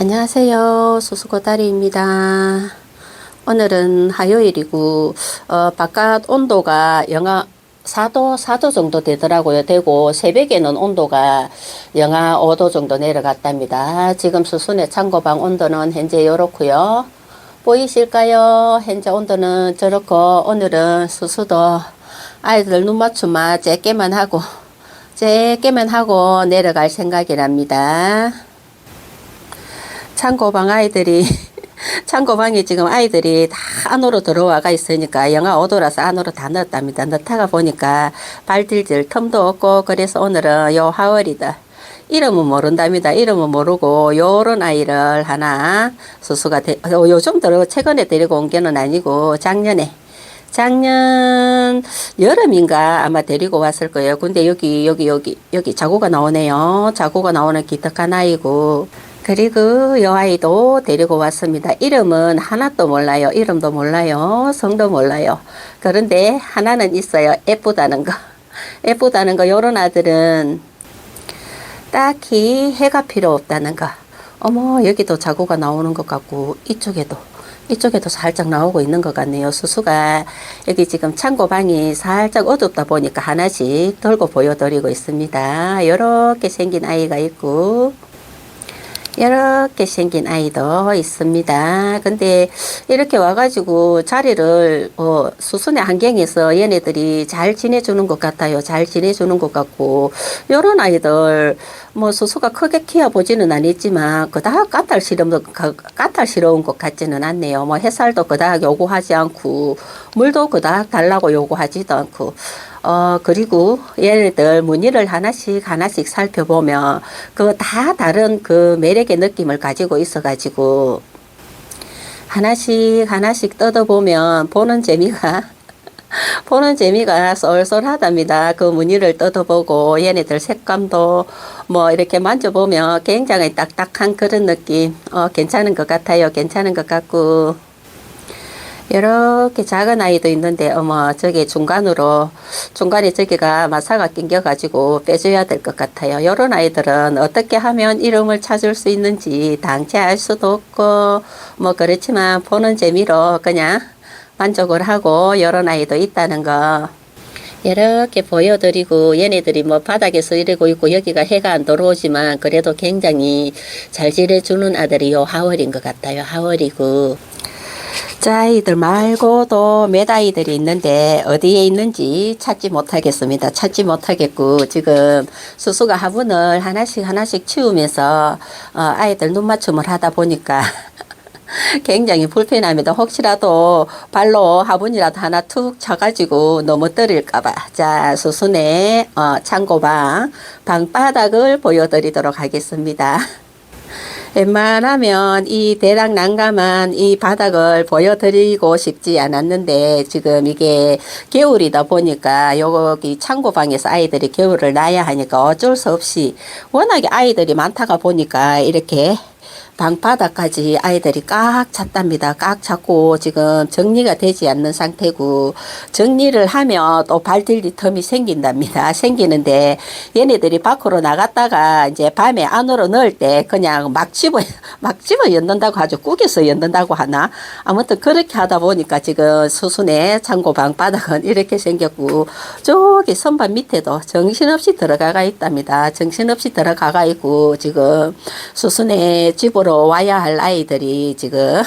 안녕하세요. 수수고 다리입니다. 오늘은 화요일이고, 어, 바깥 온도가 영하 4도, 4도 정도 되더라고요. 되고, 새벽에는 온도가 영하 5도 정도 내려갔답니다. 지금 수순의 창고방 온도는 현재 이렇고요. 보이실까요? 현재 온도는 저렇고, 오늘은 수수도 아이들 눈 맞춤만 짧게만 하고, 짧게만 하고 내려갈 생각이랍니다. 창고방 아이들이 창고방에 지금 아이들이 다 안으로 들어와가 있으니까 영하 5도라서 안으로 다 넣었답니다. 넣다가 보니까 발 들질 틈도 없고 그래서 오늘은 요 하월이다. 이름은 모른답니다. 이름은 모르고 요런 아이를 하나 수수가 데, 어, 요즘 들어 최근에 데리고 온 게는 아니고 작년에 작년 여름인가 아마 데리고 왔을 거예요. 근데 여기 여기 여기 여기 자고가 나오네요. 자고가 나오는 기특한 아이고 그리고 여 아이도 데리고 왔습니다. 이름은 하나도 몰라요. 이름도 몰라요. 성도 몰라요. 그런데 하나는 있어요. 예쁘다는 거. 예쁘다는 거. 요런 아들은 딱히 해가 필요 없다는 거. 어머, 여기도 자고가 나오는 것 같고, 이쪽에도, 이쪽에도 살짝 나오고 있는 것 같네요. 수수가 여기 지금 창고방이 살짝 어둡다 보니까 하나씩 들고 보여드리고 있습니다. 이렇게 생긴 아이가 있고, 이렇게 생긴 아이도 있습니다. 근데 이렇게 와가지고 자리를 어, 수순의 환경에서 얘네들이 잘 지내주는 것 같아요. 잘 지내주는 것 같고 요런 아이들 뭐 수수가 크게 키워보지는 않았지만 그닥 까탈스러운 까탈스러운 것 같지는 않네요. 뭐 햇살도 그닥 요구하지 않고 물도 그닥 달라고 요구하지도 않고 어, 그리고 얘네들 무늬를 하나씩 하나씩 살펴보면 그 다 다른 그 매력의 느낌을 가지고 있어가지고 하나씩 하나씩 뜯어보면 보는 재미가 보는 재미가 쏠쏠하답니다. 그 무늬를 뜯어보고 얘네들 색감도 뭐 이렇게 만져보면 굉장히 딱딱한 그런 느낌 어, 괜찮은 것 같아요. 괜찮은 것 같고 이렇게 작은 아이도 있는데 어머 저기 중간으로 중간에 저기가 마사가 낑겨 가지고 빼줘야 될 것 같아요. 이런 아이들은 어떻게 하면 이름을 찾을 수 있는지 당체 알 수도 없고 뭐 그렇지만 보는 재미로 그냥 만족을 하고 이런 아이도 있다는 거. 이렇게 보여드리고 얘네들이 뭐 바닥에서 이러고 있고 여기가 해가 안 들어오지만 그래도 굉장히 잘 지내주는 아들이 요. 하월인 것 같아요. 하월이고 자, 아이들 말고도 몇 아이들이 있는데 어디에 있는지 찾지 못하겠습니다. 찾지 못하겠고 지금 수수가 화분을 하나씩 하나씩 치우면서 어, 아이들 눈 맞춤을 하다 보니까 굉장히 불편합니다. 혹시라도 발로 화분이라도 하나 툭 쳐가지고 너무 떨릴까봐. 자, 수순의 어, 창고방 방바닥을 보여드리도록 하겠습니다. 웬만하면 이 대략 난감한 이 바닥을 보여드리고 싶지 않았는데 지금 이게 겨울이다 보니까 여기 창고방에서 아이들이 겨울을 나야 하니까 어쩔 수 없이 워낙에 아이들이 많다가 보니까 이렇게 방바닥까지 아이들이 꽉 찼답니다. 꽉 찼고 지금 정리가 되지 않는 상태고 정리를 하면 또 발들리 틈이 생긴답니다. 생기는데 얘네들이 밖으로 나갔다가 이제 밤에 안으로 넣을 때 그냥 막 집어 막 집어 였는다고 하죠. 꾸겨서 였는다고 하나 아무튼 그렇게 하다 보니까 지금 수순의 창고 방바닥은 이렇게 생겼고 저기 선반 밑에도 정신없이 들어가가 있답니다. 정신없이 들어가가 있고 지금 수순의 집으로 와야 할 아이들이 지금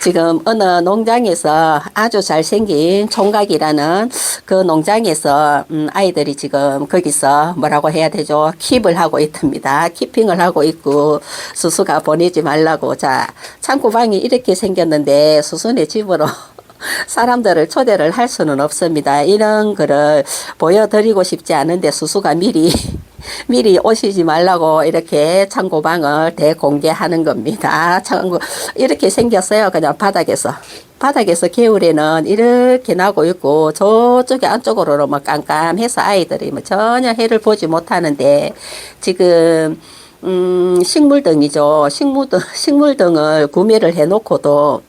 지금 어느 농장에서 아주 잘생긴 총각이라는 그 농장에서 음 아이들이 지금 거기서 뭐라고 해야 되죠? 킵을 하고 있답니다. 키핑을 하고 있고 수수가 보내지 말라고 자 창고방이 이렇게 생겼는데 수순의 집으로 사람들을 초대를 할 수는 없습니다. 이런 거를 보여드리고 싶지 않은데 수수가 미리 미리 오시지 말라고 이렇게 창고방을 대공개하는 겁니다. 창고 이렇게 생겼어요. 그냥 바닥에서. 바닥에서 겨울에는 이렇게 나고 있고 저쪽에 안쪽으로는 뭐 깜깜해서 아이들이 뭐 전혀 해를 보지 못하는데 지금 음 식물등이죠. 식물등 식물등을 구매를 해놓고도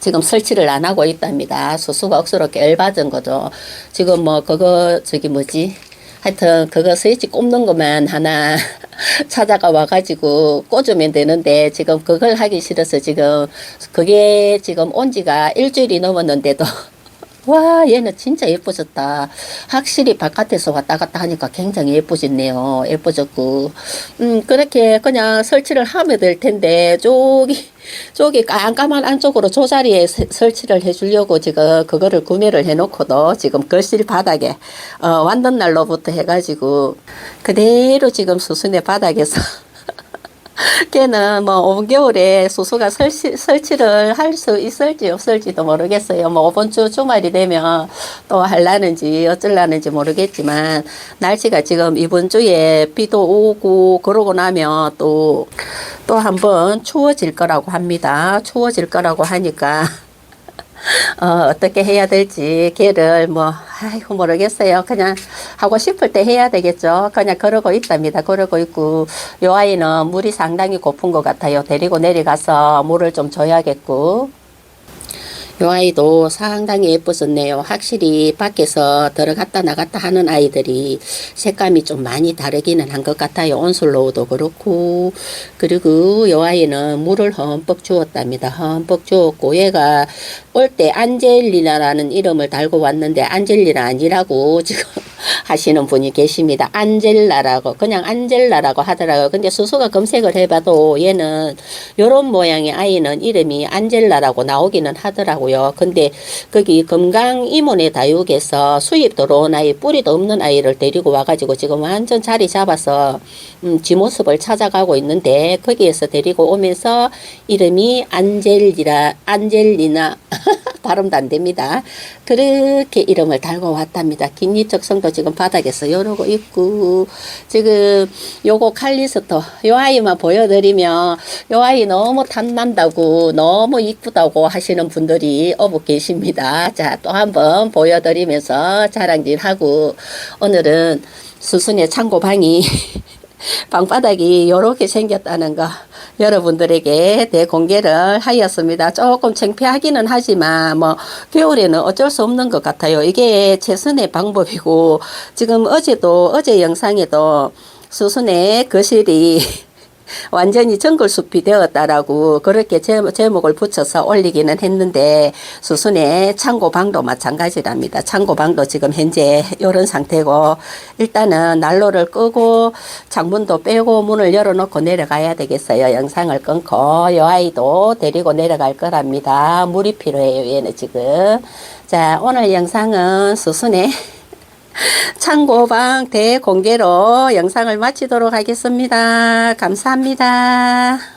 지금 설치를 안 하고 있답니다. 수수가 억수로 열받은 거죠. 지금 뭐 그거 저기 뭐지 하여튼 그거 스위치 꼽는 것만 하나 찾아가 와가지고 꽂으면 되는데 지금 그걸 하기 싫어서 지금 그게 지금 온 지가 일주일이 넘었는데도 와 얘는 진짜 예뻐졌다. 확실히 바깥에서 왔다 갔다 하니까 굉장히 예뻐졌네요. 예뻐졌고. 음 그렇게 그냥 설치를 하면 될 텐데 저기 저기 깜깜한 안쪽으로 저 자리에 세- 설치를 해주려고 지금 그거를 구매를 해놓고도 지금 거실 바닥에 어 완던 날로부터 해가지고 그대로 지금 수순의 바닥에서 걔는 뭐온 겨울에 수수가 설치, 설치를 할 수 있을지 없을지도 모르겠어요. 뭐 이번 주 주말이 되면 또 할라는지 어쩔라는지 모르겠지만 날씨가 지금 이번 주에 비도 오고 그러고 나면 또 또 한번 추워질 거라고 합니다. 추워질 거라고 하니까 어, 어떻게 해야 될지 걔를 뭐 아이고 모르겠어요. 그냥 하고 싶을 때 해야 되겠죠. 그냥 그러고 있답니다. 그러고 있고 요 아이는 물이 상당히 고픈 것 같아요. 데리고 내려가서 물을 좀 줘야겠고 요 아이도 상당히 예뻐졌네요. 확실히 밖에서 들어갔다 나갔다 하는 아이들이 색감이 좀 많이 다르기는 한 것 같아요. 온슬로우도 그렇고 그리고 요 아이는 물을 흠뻑 주었답니다. 흠뻑 주었고 얘가 올 때 안젤리나라는 이름을 달고 왔는데 안젤리나 아니라고 지금 하시는 분이 계십니다. 안젤라라고 그냥 안젤라라고 하더라고요. 근데 수수가 검색을 해봐도 얘는 요런 모양의 아이는 이름이 안젤라라고 나오기는 하더라고요. 근데 거기 건강 이모네 다육에서 수입 들어온 아이 뿌리도 없는 아이를 데리고 와가지고 지금 완전 자리 잡아서 음, 지 모습을 찾아가고 있는데 거기에서 데리고 오면서 이름이 안젤리라 안젤리나 발음도 안 됩니다. 그렇게 이름을 달고 왔답니다. 긴잎 적성도 지금 바닥에서 이러고 있고 지금 요거 칼리스토 요 아이만 보여드리면 요 아이 너무 탐난다고 너무 이쁘다고 하시는 분들이 어부 계십니다. 자 또 한번 보여드리면서 자랑질하고 오늘은 수순의 창고방이 방바닥이 이렇게 생겼다는 거 여러분들에게 대공개를 하였습니다. 조금 창피하기는 하지만 뭐 겨울에는 어쩔 수 없는 것 같아요. 이게 최선의 방법이고 지금 어제도 어제 영상에도 수순의 거실이 완전히 정글숲이 되었다라고 그렇게 제목, 제목을 붙여서 올리기는 했는데 수순의 창고방도 마찬가지랍니다. 창고방도 지금 현재 이런 상태고 일단은 난로를 끄고 창문도 빼고 문을 열어놓고 내려가야 되겠어요. 영상을 끊고 이 아이도 데리고 내려갈 거랍니다. 물이 필요해요. 얘는 지금. 자 오늘 영상은 수순의 창고방 대공개로 영상을 마치도록 하겠습니다. 감사합니다.